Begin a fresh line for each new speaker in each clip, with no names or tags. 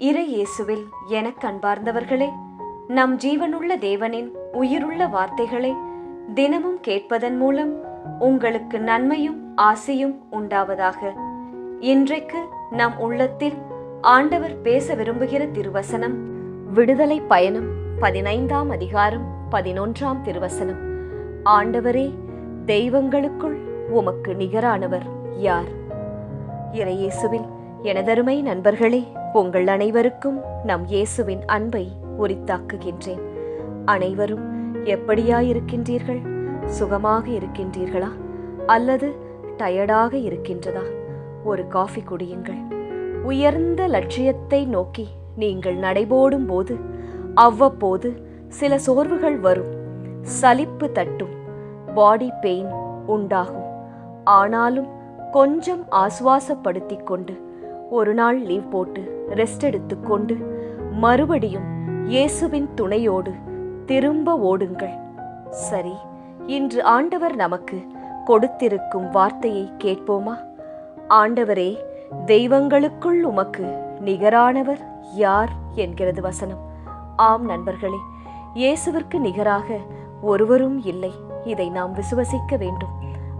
இறை இயேசுவில் எனக் அன்பார்ந்தவர்களே நம் ஜீவனுள்ள தேவனின் உயிருள்ள வார்த்தைகளை தினமும் கேட்பதன் மூலம் உங்களுக்கு நன்மையும் ஆசையும் உண்டாவதாக. இன்றைக்கு நம் உள்ளத்தில் ஆண்டவர் பேச விரும்புகிற திருவசனம் விடுதலை பயணம் பதினைந்தாம் அதிகாரம் பதினொன்றாம் திருவசனம். ஆண்டவரே தெய்வங்களுக்குள் உமக்கு நிகரானவர் யார்? இறையேசுவில் எனதருமை நண்பர்களே உங்கள் அனைவருக்கும் நம் இயேசுவின் அன்பை உரித்தாக்குகின்றேன். அனைவரும் எப்படியாயிருக்கின்றீர்கள்? சுகமாக இருக்கின்றீர்களா? அல்லது டயர்டாக இருக்கின்றதா? ஒரு காஃபி குடியுங்கள். உயர்ந்த லட்சியத்தை நோக்கி நீங்கள் நடைபோடும் போது அவ்வப்போது சில சோர்வுகள் வரும். சலிப்பு தட்டும். பாடி பெயின் உண்டாகும். ஆனாலும் கொஞ்சம் ஆசுவாசப்படுத்திக் கொண்டு ஒரு நாள் லீவ் போட்டு ரெஸ்ட் எடுத்துக்கொண்டு மறுபடியும் இயேசுவின் துணையோடு திரும்ப ஓடுங்கள். சரி இன்று ஆண்டவர் நமக்கு கொடுத்திருக்கும் வார்த்தையை கேட்போமா? ஆண்டவரே தெய்வங்களுக்குள் உமக்கு நிகரானவர் யார் என்கிறது வசனம். ஆம் நண்பர்களே இயேசுவிற்கு நிகராக ஒருவரும் இல்லை. இதை நாம் விசுவசிக்க வேண்டும்.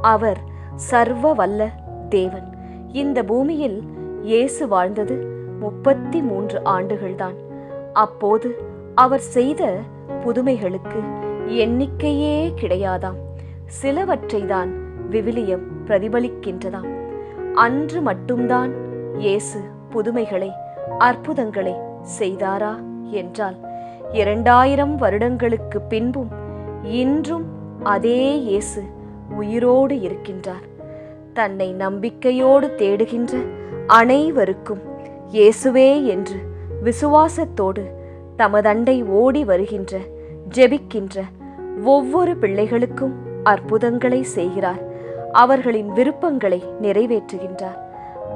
அவர் சர்வ வல்ல தேவன். இந்த பூமியில் இயேசு வாழ்ந்தது முப்பத்தி மூன்று ஆண்டுகள்தான். அப்போது அவர் செய்த புதுமைகளுக்கு எண்ணிக்கையே கிடையாதாம். சிலவற்றை தான் விவிலியம் பிரதிபலிக்கின்றதாம். அன்று மட்டும்தான் இயேசு புதுமைகளை அற்புதங்களை செய்தாரா என்றால் இரண்டாயிரம் வருடங்களுக்கு பின்பும் இன்றும் அதே இயேசு உயிரோடு இருக்கின்றார். தன்னை நம்பிக்கையோடு தேடுகின்ற அனைவருக்கும் இயேசுவே என்று விசுவாசத்தோடு தமதண்டை ஓடி வருகின்ற ஜெபிக்கின்ற ஒவ்வொரு பிள்ளைகளுக்கும் அற்புதங்களை செய்கிறார். அவர்களின் விருப்பங்களை நிறைவேற்றுகின்றார்.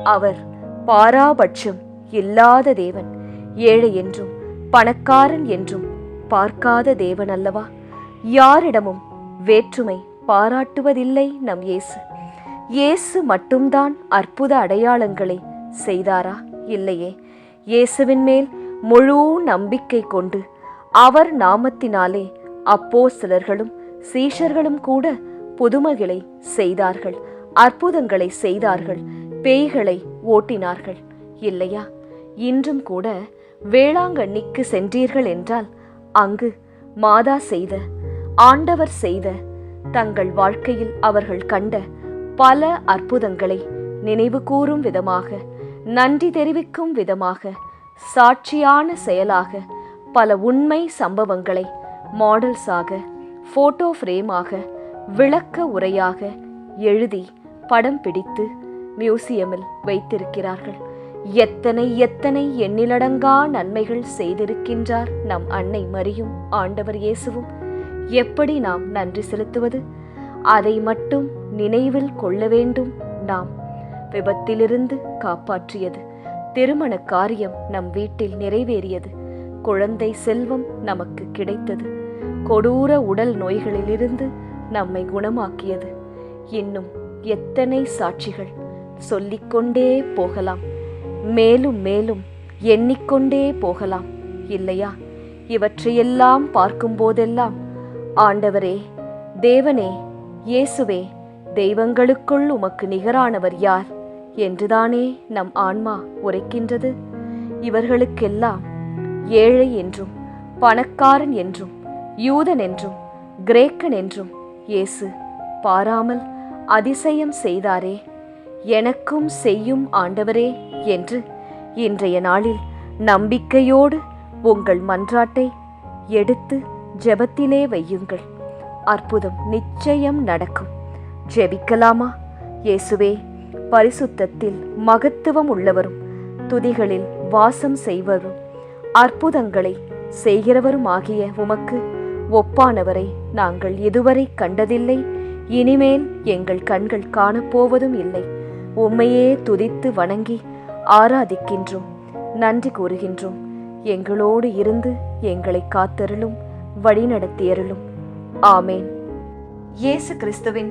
அவர் பாராபட்சம் இல்லாத தேவன் ஏழை என்றும் பணக்காரன் என்றும் பார்க்காத தேவன் அல்லவா? யாரிடமும் வேற்றுமை பாராட்டுவதில்லை நம் இயேசு. இயேசு மட்டும்தான் அற்புத அடையாளங்களை செய்தாரா? இல்லையே. இயேசுவின் மேல் முழு நம்பிக்கை கொண்டு அவர் நாமத்தினாலே அப்போ சிலர்களும் சீஷர்களும் கூட புதுமைகளை செய்தார்கள். அற்புதங்களை செய்தார்கள். பேய்களை ஓட்டினார்கள். இல்லையா? இன்றும் கூட வேளாங்கண்ணிக்கு சென்றீர்கள் என்றால் அங்கு மாதா செய்த ஆண்டவர் செய்த தங்கள் வாழ்க்கையில் அவர்கள் கண்ட பல அற்புதங்களை நினைவு கூறும் விதமாக நன்றி தெரிவிக்கும் விதமாக சாட்சியான செயலாக பல உண்மை சம்பவங்களை மாடல்ஸாக போட்டோ ஃப்ரேமாக விளக்க உரையாக எழுதி படம் பிடித்து மியூசியமில் வைத்திருக்கிறார்கள். எத்தனை எத்தனை எண்ணிலடங்கா நன்மைகள் செய்திருக்கின்றார் நம் அன்னை மரியும் ஆண்டவர் இயேசுவும். எப்படி நாம் நன்றி செலுத்துவது? அதை மட்டும் நினைவில் கொள்ள வேண்டும் நாம். விபத்திலிருந்து காப்பாற்றியது. திருமண காரியம் நம் வீட்டில் நிறைவேறியது. குழந்தை செல்வம் நமக்கு கிடைத்தது. கொடூர உடல் நோய்களிலிருந்து நம்மை குணமாக்கியது. இன்னும் எத்தனை சாட்சிகள் சொல்லிக்கொண்டே போகலாம். மேலும் மேலும் எண்ணிக்கொண்டே போகலாம் இல்லையா? இவற்றையெல்லாம் பார்க்கும்போதெல்லாம் ஆண்டவரே தேவனே இயேசுவே தெய்வங்களுக்குள் உமக்கு நிகரானவர் யார்? என்றுதானே நம் ஆன்மா உரைக்கின்றது. இவர்களுக்கெல்லாம் ஏழை என்றும் பணக்காரன் என்றும் யூதன் என்றும் கிரேக்கன் என்றும் இயேசு பாராமல் அதிசயம் செய்தாரே. எனக்கும் செய்யும் ஆண்டவரே என்று இன்றைய நாளில் நம்பிக்கையோடு உங்கள் மன்றாட்டை எடுத்து ஜெபத்திலே வையுங்கள். அற்புதம் நிச்சயம் நடக்கும். ஜெபிக்கலாமா? இயேசுவே பரிசுத்தத்தில் மகத்துவம் உள்ளவரும் துதிகளில் வாசம் செய்வரும் அற்புதங்களை செய்கிறவருமாகிய உமக்கு ஒப்பானவரை நாங்கள் இதுவரை கண்டதில்லை. இனிமேல் எங்கள் கண்கள் காணப்போவதும் இல்லை. உம்மையே துதித்து வணங்கி ஆராதிக்கின்றோம் நன்றி கூறுகின்றோம். எங்களோடு இருந்து எங்களை காத்தருளும் வழிநடத்தியருளும். ஆமேன். இயேசு கிறிஸ்துவின்